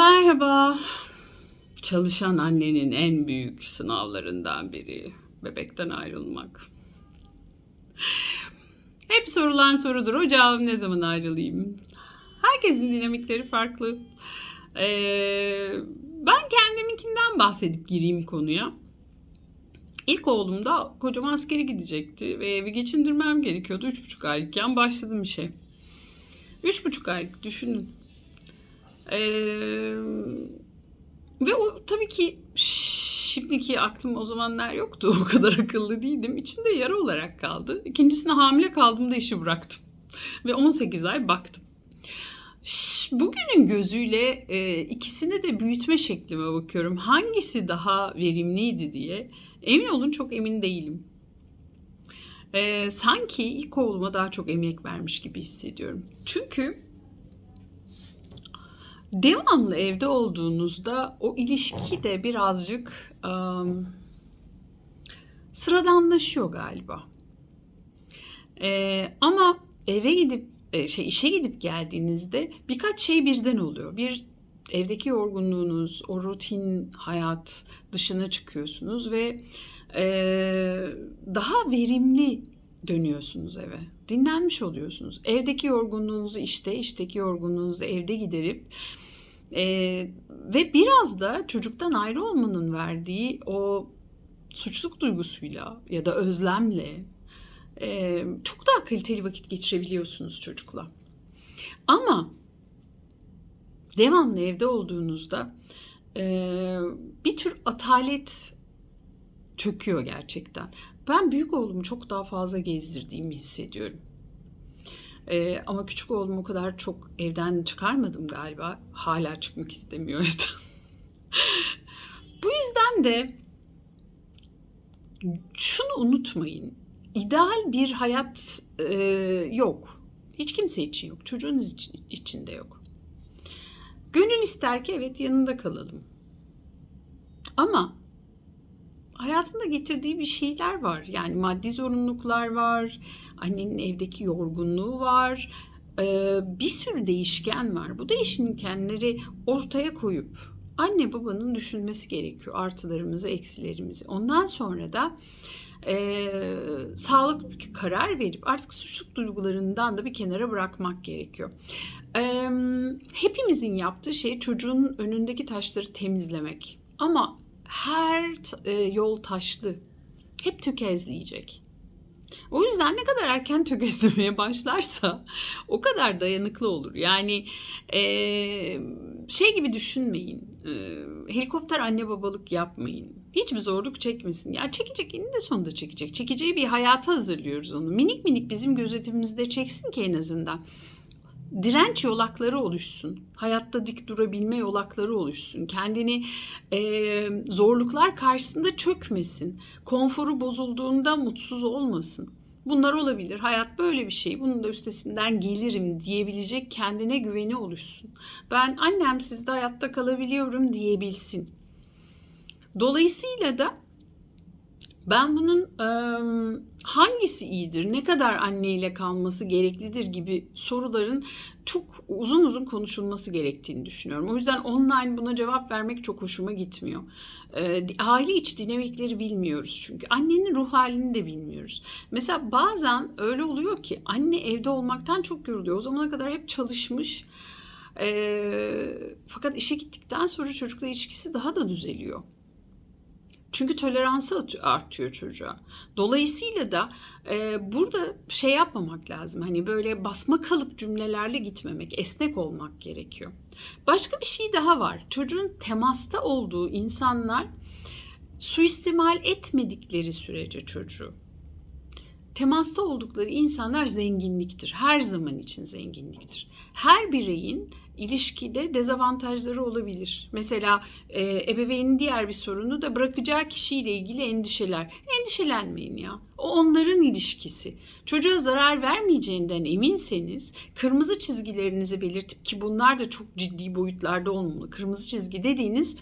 Merhaba. Çalışan annenin en büyük sınavlarından biri bebekten ayrılmak. Hep sorulan sorudur. Hocam ne zaman ayrılayım? Herkesin dinamikleri farklı. Ee, ben kendiminkinden bahsedip gireyim konuya. İlk oğlumda kocam askere gidecekti ve evi geçindirmem gerekiyordu. Üç buçuk aylıkken başladım işe. Üç buçuk aylık düşünün. Ee, ve o tabii ki şimdiki aklım o zamanlar yoktu. O kadar akıllı değildim. İçimde yara olarak kaldı. İkincisine hamile kaldığımda işi bıraktım. Ve 18 ay baktım. Bugünün gözüyle e, ikisini de büyütme şeklime bakıyorum. Hangisi daha verimliydi diye. Emin olun çok emin değilim. E, sanki ilk oğluma daha çok emek vermiş gibi hissediyorum. Çünkü devamlı evde olduğunuzda o ilişki de birazcık ım, sıradanlaşıyor galiba. Ee, ama eve gidip e, şey işe gidip geldiğinizde birkaç şey birden oluyor. Bir evdeki yorgunluğunuz, o rutin hayat dışına çıkıyorsunuz ve e, daha verimli dönüyorsunuz eve. Dinlenmiş oluyorsunuz. Evdeki yorgunluğunuzu işte, işteki yorgunluğunuzu evde giderip e, ve biraz da çocuktan ayrı olmanın verdiği o suçluluk duygusuyla ya da özlemle e, çok daha kaliteli vakit geçirebiliyorsunuz çocukla. Ama devamlı evde olduğunuzda e, bir tür atalet çöküyor gerçekten. Ben büyük oğlumu çok daha fazla gezdirdiğimi hissediyorum. Ee, ama küçük oğlum o kadar çok evden çıkarmadım galiba. Hala çıkmak istemiyor evden. Bu yüzden de şunu unutmayın. İdeal bir hayat e, yok. Hiç kimse için yok. Çocuğunuz için, için de yok. Gönül ister ki evet yanında kalalım. Ama hayatında getirdiği bir şeyler var. Yani maddi zorunluluklar var, annenin evdeki yorgunluğu var, ee, bir sürü değişken var. Bu değişkenleri ortaya koyup anne babanın düşünmesi gerekiyor artılarımızı, eksilerimizi. Ondan sonra da e, sağlıklı bir karar verip artık suçluluk duygularından da bir kenara bırakmak gerekiyor. E, hepimizin yaptığı şey çocuğun önündeki taşları temizlemek. Ama her e, yol taşlı. Hep tökezleyecek. O yüzden ne kadar erken tökezlemeye başlarsa o kadar dayanıklı olur. Yani e, şey gibi düşünmeyin. E, helikopter anne babalık yapmayın. Hiçbir zorluk çekmesin. Ya çekecek eninde sonunda çekecek. Çekeceği bir hayata hazırlıyoruz onu. Minik minik bizim gözetimimizde çeksin ki en azından direnç yolakları oluşsun. Hayatta dik durabilme yolakları oluşsun. Kendini e, zorluklar karşısında çökmesin. Konforu bozulduğunda mutsuz olmasın. Bunlar olabilir. Hayat böyle bir şey. Bunun da üstesinden gelirim diyebilecek kendine güveni oluşsun. Ben annem sizde hayatta kalabiliyorum diyebilsin. Dolayısıyla da ben bunun e, hangisi iyidir, ne kadar anneyle kalması gereklidir gibi soruların çok uzun uzun konuşulması gerektiğini düşünüyorum. O yüzden online buna cevap vermek çok hoşuma gitmiyor. E, aile iç dinamikleri bilmiyoruz çünkü. Annenin ruh halini de bilmiyoruz. Mesela bazen öyle oluyor ki anne evde olmaktan çok yoruluyor. O zamana kadar hep çalışmış. E, fakat işe gittikten sonra çocukla ilişkisi daha da düzeliyor. Çünkü toleransı artıyor çocuğa. Dolayısıyla da e, burada şey yapmamak lazım. Hani böyle basma kalıp cümlelerle gitmemek, esnek olmak gerekiyor. Başka bir şey daha var. Çocuğun temasta olduğu insanlar suistimal etmedikleri sürece çocuğu. Temasta oldukları insanlar zenginliktir. Her zaman için zenginliktir. Her bireyin ilişkide dezavantajları olabilir. Mesela e, ebeveynin diğer bir sorunu da bırakacağı kişiyle ilgili endişeler. Endişelenmeyin ya. O onların ilişkisi. Çocuğa zarar vermeyeceğinden eminseniz kırmızı çizgilerinizi belirtip ki bunlar da çok ciddi boyutlarda olmalı. Kırmızı çizgi dediğiniz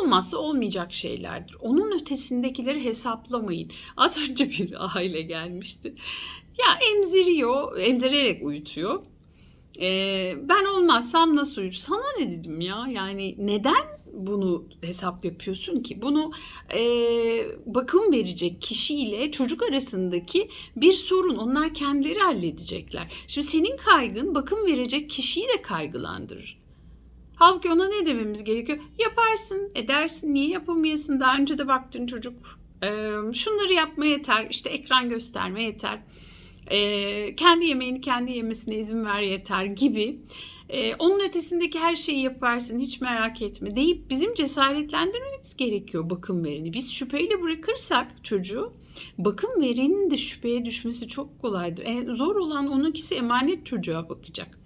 olmazsa olmayacak şeylerdir. Onun ötesindekileri hesaplamayın. Az önce bir aile gelmişti. Ya emziriyor, emzirerek uyutuyor. Ee, ben olmazsam nasıl uyur? Sana ne dedim ya? Yani neden bunu hesap yapıyorsun ki? Bunu e, bakım verecek kişiyle çocuk arasındaki bir sorun. Onlar kendileri halledecekler. Şimdi senin kaygın bakım verecek kişiyi de kaygılandırır. Halbuki ona ne dememiz gerekiyor? Yaparsın, edersin, niye yapamayasın? Daha önce de baktın çocuk. Ee, şunları yapma yeter, işte ekran gösterme yeter. Ee, kendi yemeğini kendi yemesine izin ver yeter gibi. Ee, onun ötesindeki her şeyi yaparsın, hiç merak etme deyip bizim cesaretlendirmemiz gerekiyor bakım vereni. Biz şüpheyle bırakırsak çocuğu, bakım verenin de şüpheye düşmesi çok kolaydır. En zor olan onunkisi emanet çocuğa bakacak.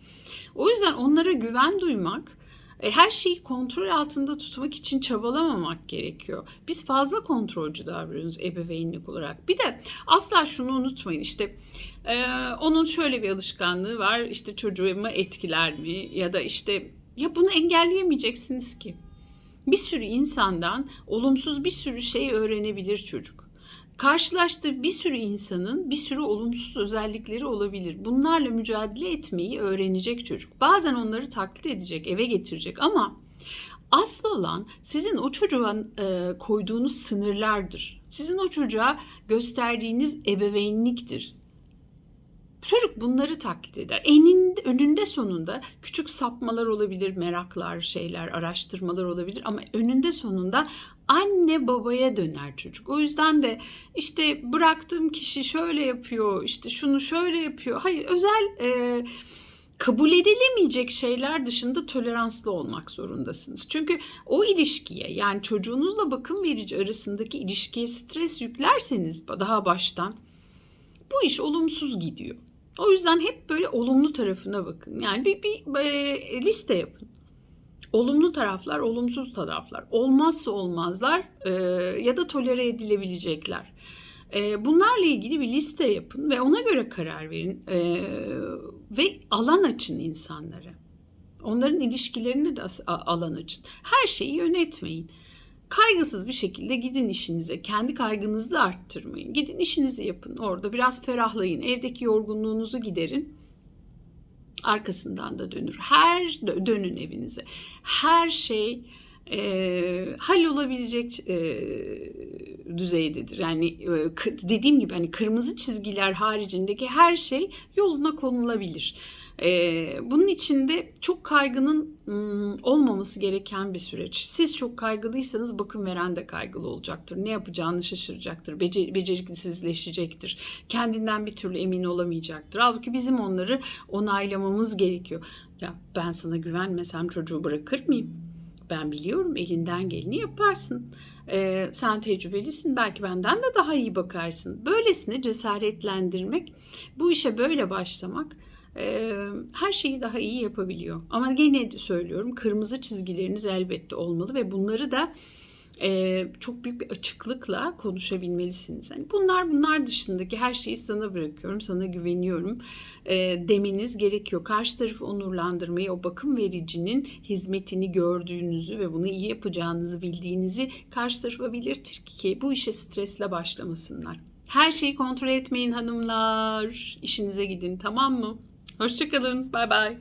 O yüzden onlara güven duymak, e, her şeyi kontrol altında tutmak için çabalamamak gerekiyor. Biz fazla kontrolcü davranıyoruz ebeveynlik olarak. Bir de asla şunu unutmayın işte e, onun şöyle bir alışkanlığı var işte çocuğumu etkiler mi ya da işte ya bunu engelleyemeyeceksiniz ki. Bir sürü insandan olumsuz bir sürü şey öğrenebilir çocuk karşılaştığı bir sürü insanın bir sürü olumsuz özellikleri olabilir. Bunlarla mücadele etmeyi öğrenecek çocuk. Bazen onları taklit edecek, eve getirecek ama asıl olan sizin o çocuğa e, koyduğunuz sınırlardır. Sizin o çocuğa gösterdiğiniz ebeveynliktir. Çocuk bunları taklit eder. Eninde, önünde sonunda küçük sapmalar olabilir, meraklar, şeyler, araştırmalar olabilir ama önünde sonunda anne babaya döner çocuk. O yüzden de işte bıraktığım kişi şöyle yapıyor, işte şunu şöyle yapıyor. Hayır, özel e, kabul edilemeyecek şeyler dışında toleranslı olmak zorundasınız. Çünkü o ilişkiye yani çocuğunuzla bakım verici arasındaki ilişkiye stres yüklerseniz daha baştan bu iş olumsuz gidiyor. O yüzden hep böyle olumlu tarafına bakın. Yani bir, bir e, liste yapın. Olumlu taraflar, olumsuz taraflar, olmazsa olmazlar e, ya da tolere edilebilecekler. E, bunlarla ilgili bir liste yapın ve ona göre karar verin e, ve alan açın insanlara. Onların ilişkilerini de alan açın. Her şeyi yönetmeyin. Kaygısız bir şekilde gidin işinize. Kendi kaygınızı da arttırmayın. Gidin işinizi yapın. Orada biraz ferahlayın. Evdeki yorgunluğunuzu giderin. Arkasından da dönür. Her dönün evinize. Her şey e, hallolabilecek e, düzeydedir. Yani e, dediğim gibi hani kırmızı çizgiler haricindeki her şey yoluna konulabilir. Ee, bunun içinde çok kaygının ım, olmaması gereken bir süreç. Siz çok kaygılıysanız bakım veren de kaygılı olacaktır. Ne yapacağını şaşıracaktır. Becer beceriksizleşecektir. Kendinden bir türlü emin olamayacaktır. Halbuki bizim onları onaylamamız gerekiyor. Ya ben sana güvenmesem çocuğu bırakır mıyım? Ben biliyorum elinden geleni yaparsın. Ee, sen tecrübelisin belki benden de daha iyi bakarsın. Böylesine cesaretlendirmek, bu işe böyle başlamak her şeyi daha iyi yapabiliyor. Ama gene söylüyorum kırmızı çizgileriniz elbette olmalı ve bunları da çok büyük bir açıklıkla konuşabilmelisiniz. Yani bunlar bunlar dışındaki her şeyi sana bırakıyorum, sana güveniyorum demeniz gerekiyor. Karşı tarafı onurlandırmayı, o bakım vericinin hizmetini gördüğünüzü ve bunu iyi yapacağınızı bildiğinizi karşı tarafa belirtir ki bu işe stresle başlamasınlar. Her şeyi kontrol etmeyin hanımlar. İşinize gidin tamam mı? Hoşçakalın. Bay bay.